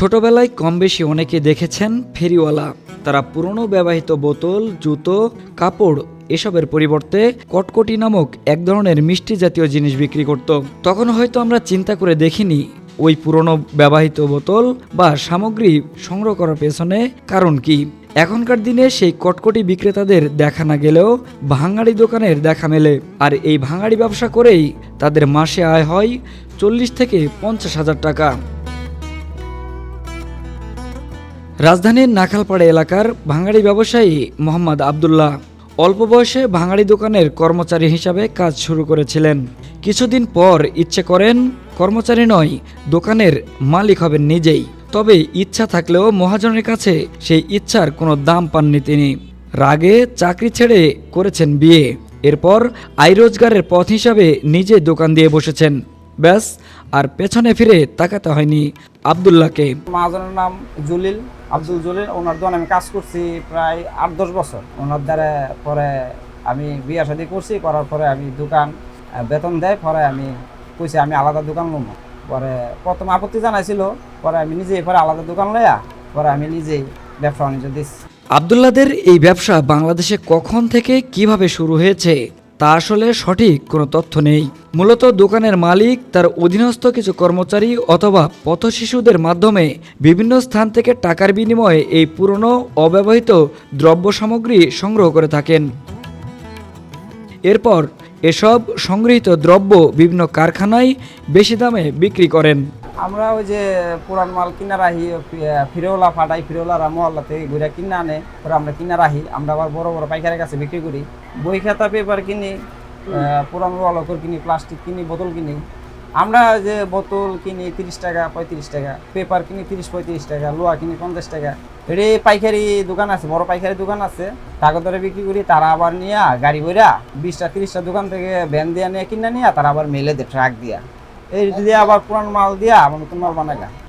ছোটবেলায় কম বেশি অনেকে দেখেছেন ফেরিওয়ালা। তারা পুরনো ব্যবহৃত বোতল, জুতো, কাপড় এসবের পরিবর্তে কটকটি নামক এক ধরনের মিষ্টি জাতীয় জিনিস বিক্রি করত। তখন হয়তো আমরা চিন্তা করে দেখিনি ওই পুরনো ব্যবহৃত বোতল বা সামগ্রী সংগ্রহ করার পেছনে কারণ কি। এখনকার দিনে সেই কটকটি বিক্রেতাদের দেখা না গেলেও ভাঙাড়ি দোকানের দেখা মেলে। আর এই ভাঙাড়ি ব্যবসা করেই তাদের মাসে আয় হয় চল্লিশ থেকে পঞ্চাশ হাজার টাকা। রাজধানীর নাখালপাড়া এলাকার ভাঙাড়ি ব্যবসায়ী মোহাম্মদ আবদুল্লাহ অল্প বয়সে ভাঙাড়ি দোকানের কর্মচারী হিসাবে কাজ শুরু করেছিলেন। কিছুদিন পর ইচ্ছে করেন কর্মচারী নয়, দোকানের মালিক হবেন নিজেই। তবে ইচ্ছা থাকলেও মহাজনের কাছে সেই ইচ্ছার কোনো দাম পাননি তিনি। রাগে চাকরি ছেড়ে করেছেন বিয়ে। এরপর আয় রোজগারের পথ হিসাবে নিজে দোকান দিয়ে বসেছেন। ব্যাস, আর পেছনে ফিরে তাকাতে হয়নি। আবদুল্লাহকে। মহাজনের নাম জলিল আব্দুল জলিল। ওনার দোকানে আমি কাজ করছি প্রায় আট দশ বছর। ওনার দ্বারা পরে আমি বিয়ে শাদি করছি করার পরে আমি দোকান বেতন দেয় পরে আমি কইছি আমি আলাদা দোকান লম পরে প্রথম আপত্তি জানাইছিল পরে আমি নিজেই পরে আলাদা দোকান লইয়া পরে আমি নিজেই ব্যবসা বাণিজ্য দিচ্ছি। আবদুল্লাদের এই ব্যবসা বাংলাদেশে কখন থেকে কীভাবে শুরু হয়েছে? তা আসলে সঠিক কোনো তথ্য নেই। মূলত দোকানের মালিক, তার অধীনস্থ কিছু কর্মচারী অথবা পথশিশুদের মাধ্যমে বিভিন্ন স্থান থেকে টাকার বিনিময়ে এই পুরনো, অব্যবহৃত দ্রব্য সামগ্রী সংগ্রহ করে থাকেন। এরপর এসব সংগৃহীত দ্রব্য বিভিন্ন কারখানায় বেশি দামে বিক্রি করেন। আমরা ওই যে পুরান মাল কিনা রাহি ফি- ফিরোলা ফাটাই ফিরোলারা মহল্লা থেকে ঘুরে কিনা আনে পরে আমরা কিনা রাহি আমরা আবার বড় বড় পাইকারের কাছে বিক্রি করি। বই খাতা পেপার কিনি আহ, পুরান অলকর কিনি প্লাস্টিক কিনি বোতল কিনি। আমরা যে বোতল কিনি তিরিশ টাকা পঁয়ত্রিশ টাকা পেপার কিনি তিরিশ পঁয়ত্রিশ টাকা লোহা কিনি পঞ্চাশ টাকা। এটি পাইকারি দোকান আছে বড় পাইকারি দোকান আছে। কাগজ ধরে বিক্রি করি তারা আবার নিয়ে গাড়ি বইরা বিশটা তিরিশটা দোকান থেকে ভ্যান দিয়ে নিয়ে কিনা নিয়ে তারা আবার মেলে দেয় ট্রাক দিয়া।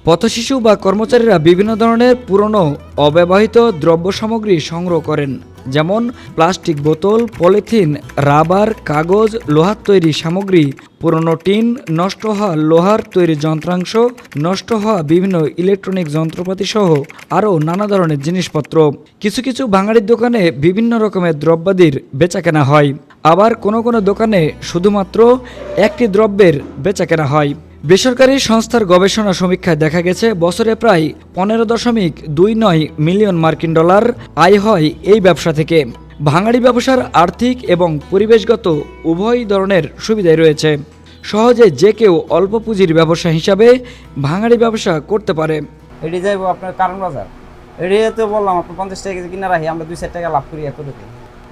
পথশিশু বা কর্মচারীরা বিভিন্ন ধরনের পুরনো অব্যবহৃত দ্রব্য সামগ্রী সংগ্রহ করেন। যেমন প্লাস্টিক বোতল, পলিথিন, রাবার, কাগজ, লোহার তৈরি সামগ্রী, পুরনো টিন, নষ্ট হওয়া লোহার তৈরি যন্ত্রাংশ, নষ্ট হওয়া বিভিন্ন ইলেকট্রনিক যন্ত্রপাতি সহ আরও নানা ধরনের জিনিসপত্র। কিছু কিছু বাঙালির দোকানে বিভিন্ন রকমের দ্রব্যাদির বেচাকেনা হয়। আবার কোনো কোনো দোকানে শুধুমাত্র একটি দ্রব্যের বেচাকেনা হয়। বেসরকারি সংস্থার গবেষণা সমীক্ষায় দেখা গেছে, বছরে প্রায় পনেরো দশমিক দুই নয় মিলিয়ন মার্কিন ডলার আয় হয় এই ব্যবসা থেকে। ভাঙাড়ি ব্যবসার আর্থিক এবং পরিবেশগত উভয় ধরনের সুবিধাই রয়েছে। সহজে যে কেউ অল্প পুঁজির ব্যবসা হিসাবে ভাঙাড়ি ব্যবসা করতে পারে। এটি যাইবো আপনার কারণ বাজার। এটি তো বললাম, আপনার পঞ্চাশ টাকা কেজি রাখি, আমরা দুই টাকা লাভ করি এতটুকু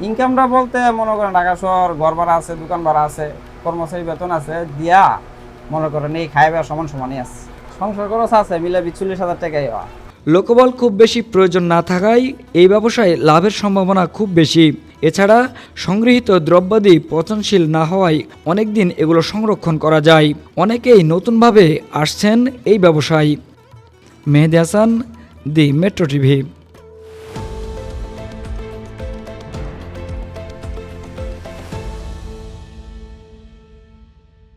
ইনকামটা বলতে মনে করেন ঢাকা শহর ঘর ভাড়া আছে দোকান ভাড়া আছে, কর্মচারী বেতন আছে, দিয়া মনে করেন এই খাইবার সমান সমানই আছে। সংসার খরচ আছে, মিলে বিচল্লিশ হাজার টাকাই হয়। লোকবল খুব বেশি প্রয়োজন না থাকায় এই ব্যবসায় লাভের সম্ভাবনা খুব বেশি। এছাড়া সংগৃহীত দ্রব্যাদি পচনশীল না হওয়ায় অনেক দিন এগুলো সংরক্ষণ করা যায়। অনেকেই নতুনভাবে আসছেন এই ব্যবসায়। Mehedi Hasan, the Metro TV.